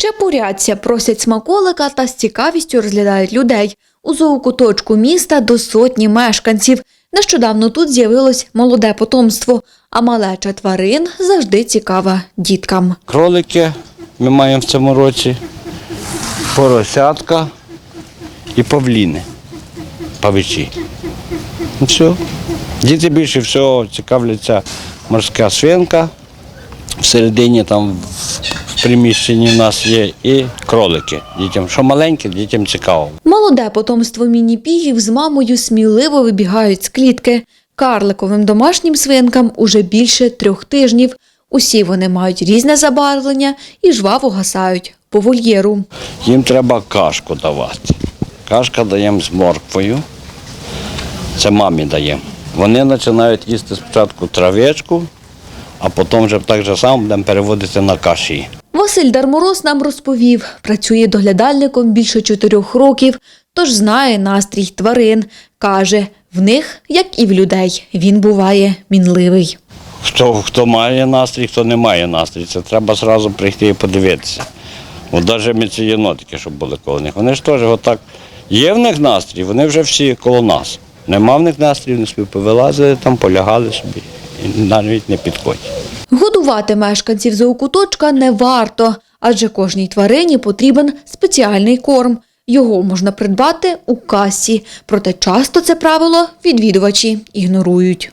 Чепуряться, просять смаколика та з цікавістю розглядають людей. У зоокуточку міста до сотні мешканців. Нещодавно тут з'явилось молоде потомство, а малеча тварин завжди цікава діткам. Кролики ми маємо в цьому році, поросятка і павліни, павичі. І все. Діти більше всього цікавляться морська свинка. Всередині там приміщенні в нас є і кролики. Дітям, що маленьке, дітям цікаво. Молоде потомство міні-пігів з мамою сміливо вибігають з клітки. Карликовим домашнім свинкам уже більше трьох тижнів. Усі вони мають різне забарвлення і жваво гасають по вольєру. Їм треба кашку давати. Кашка даємо з морквою. Це мамі даємо. Вони починають їсти спочатку травичку, а потім вже так же само будемо переводити на каші. Василь Дармороз нам розповів, працює доглядальником більше чотирьох років, тож знає настрій тварин. Каже, в них, як і в людей, він буває мінливий. Хто, хто має настрій, хто не має настрій, це треба одразу прийти і подивитися. От навіть ми ці єнотики, щоб були коло них. Вони ж теж отак. Є в них настрій, вони вже всі коло нас. Нема в них настрій, вони собі повилазили там, полягали собі і навіть не підходять. Годувати мешканців зоокуточка не варто, адже кожній тварині потрібен спеціальний корм. Його можна придбати у касі, проте часто це правило відвідувачі ігнорують.